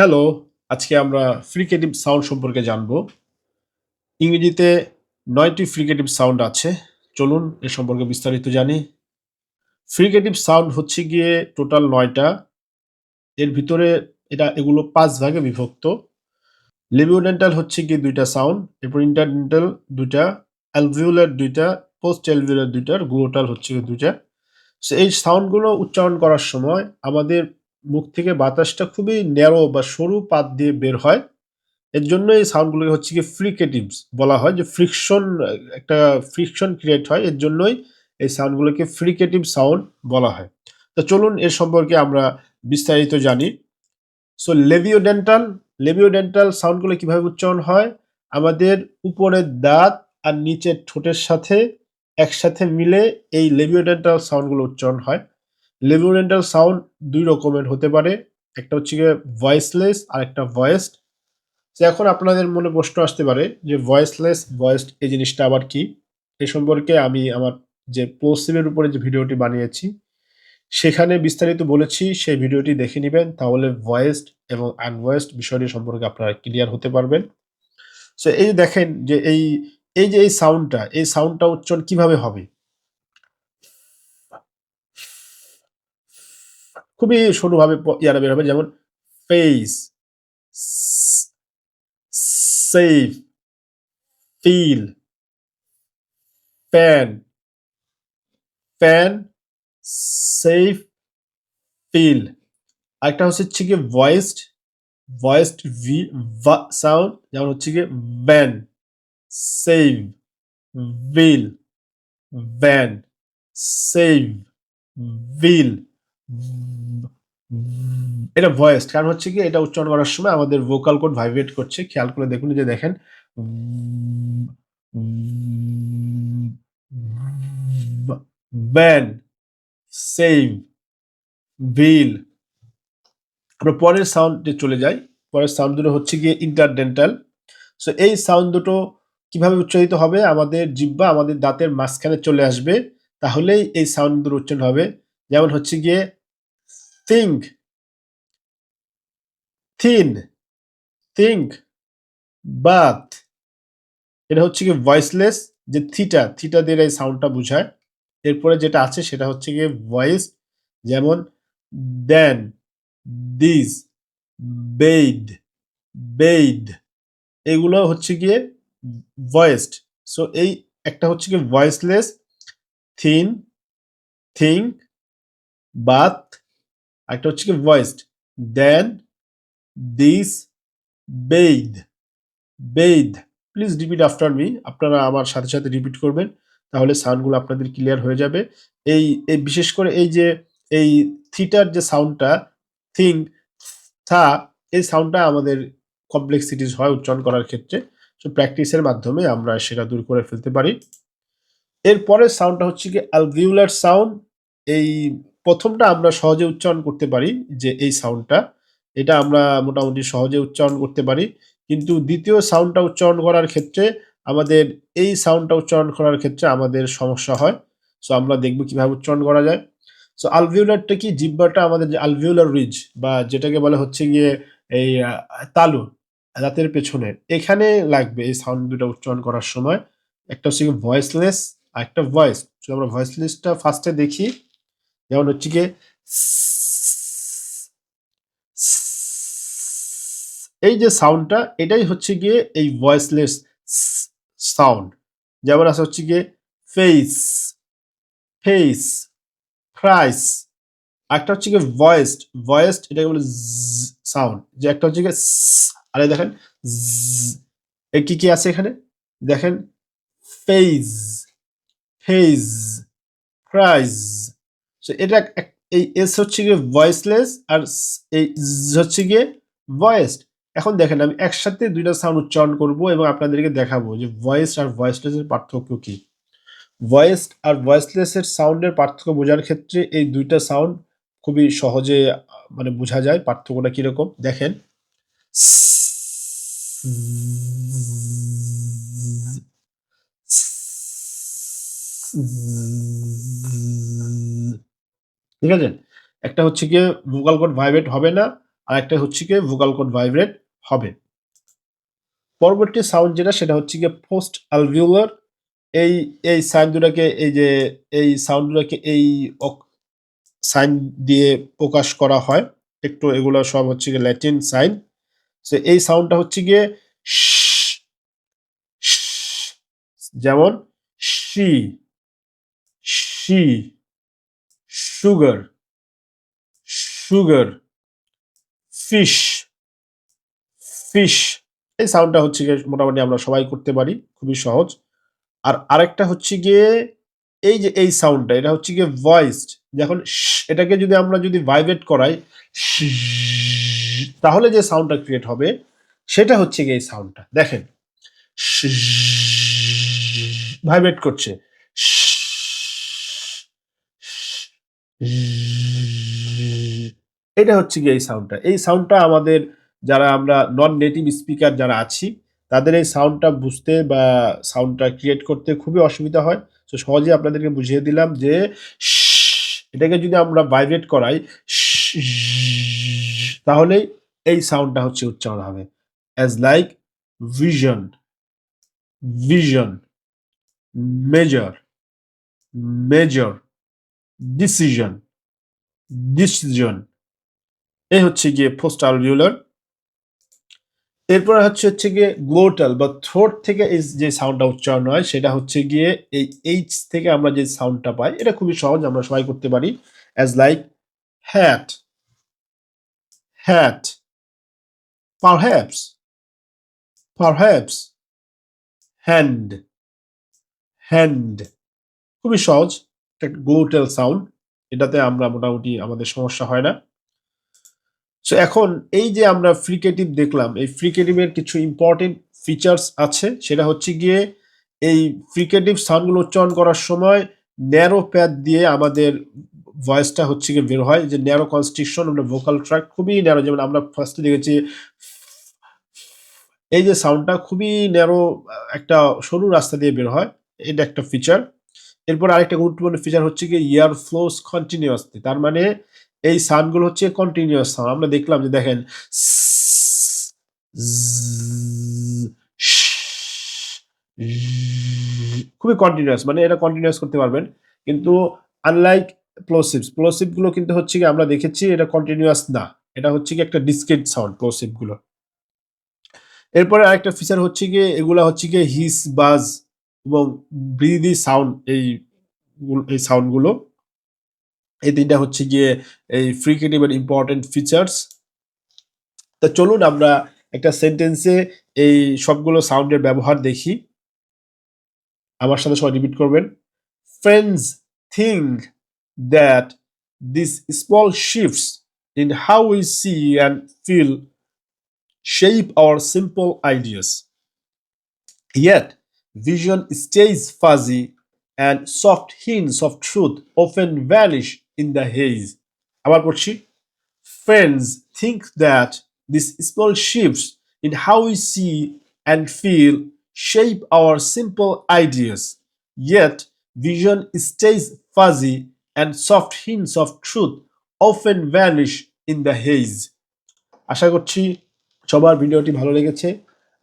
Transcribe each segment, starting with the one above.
Hello আজকে আমরা fricative sound সম্পর্কে জানব। ইংরেজিতে নয়টি ফ্রিকেটিভ সাউন্ড আছে। চলুন, এ সম্পর্কে বিস্তারিত জানি। ফ্রিকেটিভ সাউন্ড হচ্ছে গিয়ে টোটাল নয়টা। এর ভিতরে এটা, এগুলো পাঁচ ভাগে বিভক্ত। লিবিওডেন্টাল হচ্ছে গিয়ে দুইটা সাউন্ড, এরপর ইন্টারডেন্টাল দুইটা, অ্যালভিউলার দুইটা পোস্ট অ্যালভিউলার দুইটা গ্লোটাল হচ্ছে গিয়ে দুইটা। সো এই সাউন্ডগুলো উচ্চারণ করার সময় আমাদের মুখ থেকে বাতাসটা খুবই ন্যারো বা সরু পাত দিয়ে বের হয়। এর জন্য এই সাউন্ডগুলোকে হচ্ছে কি ফ্রিকেটিভস বলা হয়, যে ফ্রিকশন একটা ফ্রিকশন ক্রিয়েট হয়। এর জন্যই এই সাউন্ডগুলোকে ফ্রিকেটিভ সাউন্ড বলা হয়। তো চলুন এর সম্পর্কে আমরা বিস্তারিত জানি। সো লেভিওডেন্টাল লেভিওডেন্টাল সাউন্ডগুলো কীভাবে উচ্চারণ হয়? আমাদের উপরের দাঁত আর নিচের ঠোঁটের সাথে একসাথে মিলে এই লেভিওডেন্টাল সাউন্ডগুলো উচ্চারণ হয়। লেভিওডেন্টাল সাউন্ড দুই রকমের হতে পারে। একটা হচ্ছে গিয়ে ভয়েসলেস আর একটা ভয়েসড তো এখন আপনাদের মনে প্রশ্ন আসতে পারে যে ভয়েসলেস ভয়েসড এই জিনিসটা আবার কি? এ সম্পর্কে আমি আমার যে প্লোসিভের উপরে যে ভিডিওটি বানিয়েছি, সেখানে বিস্তারিত বলেছি, সেই ভিডিওটি দেখে নেবেন। তাহলে ভয়েসড এবং আনভয়েসড বিষয়টি সম্পর্কে আপনারা ক্লিয়ার হতে পারবেন। সো এই দেখেন যে এই এই যে এই সাউন্ডটা এই সাউন্ডটা উচ্চারণ কীভাবে হবে? খুবই সরুভাবে ইয়ারা বের হবে, যেমন face save fill pan pan save fill আরেকটা হচ্ছে হচ্ছে গিয়ে ভয়েসড ভয়েসড ভি সাউন্ড যেমন হচ্ছে গিয়ে van save will van save will এটা ভয়েস, কারণ হচ্ছে কি এটা উচ্চারণ করার সময় আমাদের ভোকাল কোড ভাইব্রেট করছে। খেয়াল করে দেখুন যে দেখেন ব্যান সেভ ভিল আমরা পরের সাউন্ডে চলে যাই। পরের সাউন্ড দুটো হচ্ছে গিয়ে ইন্টারডেন্টাল সো এই সাউন্ড দুটো কীভাবে উচ্চারিত হবে? আমাদের জিব্বা আমাদের দাঁতের মাঝখানে চলে আসবে। তাহলেই এই সাউন্ড দুটো উচ্চারণ হবে। যেমন হচ্ছে গিয়ে থিঙ্ক থিন থিঙ্ক বাথ এটা হচ্ছে গিয়ে ভয়েসলেস যে থিটা থিটা দিয়ে এই সাউন্ডটা বোঝায়। এরপরে যেটা আছে সেটা হচ্ছে গিয়ে ভয়েস যেমন দেন দিস বেইড বেইড এগুলো হচ্ছে গিয়ে ভয়েসড সো এই একটা হচ্ছে গিয়ে ভয়েসলেস থিন থিঙ্ক বাথ একটা হচ্ছে কি voiced then this bathe bathe please repeat after me আপনারা আমার সাথে সাথে রিপিট করবেন, তাহলে সাউন্ডগুলো আপনাদের ক্লিয়ার হয়ে যাবে। এই এই বিশেষ করে এই যে, এই থিটার যে সাউন্ডটা থিং থা এই সাউন্ডটা আমাদের কমপ্লেক্সিটিস হয় উচ্চারণ করার ক্ষেত্রে তো প্র্যাকটিসের মাধ্যমে আমরা সেটা দূর করে ফেলতে পারি। এরপরের সাউন্ডটা হচ্ছে কি অ্যালভিউলার সাউন্ড এই প্রথমটা আমরা সহজে উচ্চারণ করতে পারি যে এই সাউন্ডটা এটা আমরা মোটামুটি সহজে উচ্চারণ করতে পারি। কিন্তু দ্বিতীয় সাউন্ডটা উচ্চারণ করার ক্ষেত্রে আমাদের এই সাউন্ডটা উচ্চারণ করার ক্ষেত্রে আমাদের সমস্যা হয়। সো আমরা দেখব কীভাবে উচ্চারণ করা যায়। সো আলভিউলারটা কি? জিব্বাটা আমাদের যে আলভিউলার রিজ বা যেটাকে বলে হচ্ছে গিয়ে এই তালু, দাঁতের পেছনে। এখানে লাগবে এই সাউন্ড দুটা উচ্চারণ করার সময়। একটা হচ্ছে ভয়েসলেস আর একটা ভয়েস আমরা ভয়েসলেসটা ফার্স্টে দেখি। যেমন হচ্ছে গিয়ে এই যে সাউন্ডটা এটাই হচ্ছে গিয়ে এই ভয়েসলেস সাউন্ড যেমন আছে হচ্ছে গিয়ে ফেস ফেস ফ্রাইস একটা হচ্ছে গিয়ে ভয়েসড ভয়েসড এটাকে বলে সাউন্ড যে একটা হচ্ছে গিয়ে আরে দেখেন zzz, এ কি কি আছে এখানে দেখেন ফেজ ফেজ ক্রাইস সো এটা এই এস হচ্ছে গিয়ে ভয়েসলেস আর এই হচ্ছে গিয়ে ভয়েসড এখন দেখেন, আমি একসাথে দুইটা সাউন্ড উচ্চারণ করব এবং আপনাদেরকে দেখাবো যে ভয়েস আর ভয়েসলেস এর পার্থক্য কি। ভয়েস আর ভয়েসলেস এর সাউন্ডের পার্থক্য বোঝার ক্ষেত্রে এই দুইটা সাউন্ড খুবই সহজে মানে বোঝা যায় পার্থক্যটা কীরকম। দেখেন ঠিক আছে? একটা হচ্ছে গিয়ে ভোকাল কর্ড ভাইব্রেট হবে না, আর একটা হচ্ছে গিয়ে ভোকাল কর্ড ভাইব্রেট হবে। পরবর্তী সাউন্ড যেটা, সেটা হচ্ছে গিয়ে পোস্ট আলভিউলার এই এই সাইন দুটাকে, এই যে, এই সাউন্ড দুটাকে এই সাইন দিয়ে প্রকাশ করা হয়। একটু এগুলো সব হচ্ছে গিয়ে ল্যাটিন সাইন তো এই সাউন্ডটা হচ্ছে গিয়ে যেমন she she sugar sugar fish fish এই সাউন্ডটা হচ্ছে গিয়ে মোটামুটি আমরা সবাই করতে পারি, খুবই সহজ। আর আরেকটা হচ্ছে গিয়ে এই যে এই সাউন্ডটা এটা হচ্ছে গিয়ে ভয়েসড যখন এটাকে যদি আমরা যদি ভাইব্রেট করাই, তাহলে যে সাউন্ডটা ক্রিয়েট হবে, সেটা হচ্ছে গিয়ে এই সাউন্ডটা দেখেন। ভাইব্রেট করছে। এটা হচ্ছে গিয়ে এই সাউন্ডটা এই সাউন্ডটা আমাদের যারা আমরা নন নেটিভ স্পিকার যারা আছি, তাদের এই সাউন্ডটা বুঝতে বা সাউন্ডটা ক্রিয়েট করতে খুবই অসুবিধা হয়। তো সহজে আপনাদেরকে বুঝিয়ে দিলাম যে এটাকে যদি আমরা ভাইব্রেট করাই তাহলে এই সাউন্ডটা হচ্ছে উচ্চারণ হবে। As like vision vision major major decision decision এই হচ্ছে গিয়ে পোস্ট আলভিউলার এরপরে হচ্ছে হচ্ছে গিয়ে গ্লোটাল বা থ্রোট থেকে এই যে সাউন্ডটা উচ্চারণ হয়, সেটা হচ্ছে গিয়ে এই এইচ থেকে আমরা যে সাউন্ডটা পাই, এটা খুবই সহজ, আমরা সবাই করতে পারি। As like hat hat perhaps perhaps hand hand খুবই সহজ, একটা গ্লোটাল সাউন্ড এটাতে আমরা মোটামুটি আমাদের সমস্যা হয় না। সো এখন এই যে আমরা ফ্রিকেটিভ দেখলাম, এই ফ্রিকেটিভের কিছু ইম্পর্টেন্ট ফিচার্স আছে। সেটা হচ্ছে গিয়ে এই ফ্রিকেটিভ সাউন্ডগুলো উচ্চারণ করার সময় ন্যারো প্যাড দিয়ে আমাদের ভয়েসটা হচ্ছে গিয়ে বের হয়। যে ন্যারো কনস্ট্রিকশন আমরা ভোকাল ট্র্যাক খুবই ন্যারো যেমন আমরা ফার্স্টে দেখেছি, এই যে সাউন্ডটা খুবই ন্যারো একটা সরু রাস্তা দিয়ে বের হয়। এটা একটা ফিচার এরপর আরেকটা গুরুত্বপূর্ণ ফিচার হচ্ছে কি ইয়ার ফ্লোস কন্টিনিউয়াসলি তার মানে এই সাউন্ডগুলো হচ্ছে কন্টিনিউয়াস সাউন্ড আমরা দেখলাম যে দেখেন, খুবই কন্টিনিউয়াস মানে এটা কন্টিনিউয়াস করতে পারবেন। কিন্তু আনলাইক প্লোসিভস প্লোসিভগুলো কিন্তু হচ্ছে কি আমরা দেখেছি এটা কন্টিনিউয়াস না। এটা হচ্ছে কি একটা ডিসকেট সাউন্ড প্লোসিভগুলো। এরপরে আরেকটা ফিচার হচ্ছে গিয়ে এগুলা হচ্ছে গিয়ে হিস বাজ এবং ব্রিদি সাউন্ড এই এই সাউন্ডগুলো এই তিনটা হচ্ছে গিয়ে এই ফ্রিকেটিভের ইম্পর্টেন্ট ফিচার্স তা চলুন আমরা একটা সেন্টেন্সে এই সবগুলো সাউন্ডের ব্যবহার দেখি। আমার সাথে সবাই রিপিট করবেন। Friends think that this small shifts in how we see and feel shape our simple ideas Yet, vision stage fuzzy and soft hints of truth often vanish in the haze. আবার পড়ছি Friends think that these small shifts in how we see and feel shape our simple ideas. Yet, vision stays fuzzy and soft hints of truth often vanish in the haze. আশা করছি সবার ভিডিওটি ভালো লেগেছে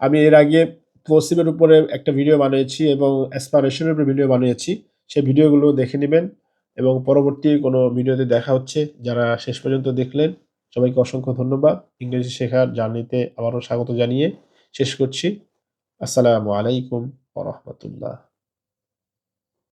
আমি এর আগে প্লোসিভের উপরে একটা ভিডিও বানিয়েছি এবং অ্যাসপারেশনের উপরে ভিডিও বানিয়েছি সেই ভিডিওগুলো দেখে নেবেন এবং পরবর্তী কোনো ভিডিওতে দেখা হচ্ছে। যারা শেষ পর্যন্ত দেখলেন, সবাইকে অসংখ্য ধন্যবাদ। ইংরেজি শেখার জার্নিতে আবারও স্বাগত জানিয়ে শেষ করছি। আসসালামু আলাইকুম রহমতুল্লাহ।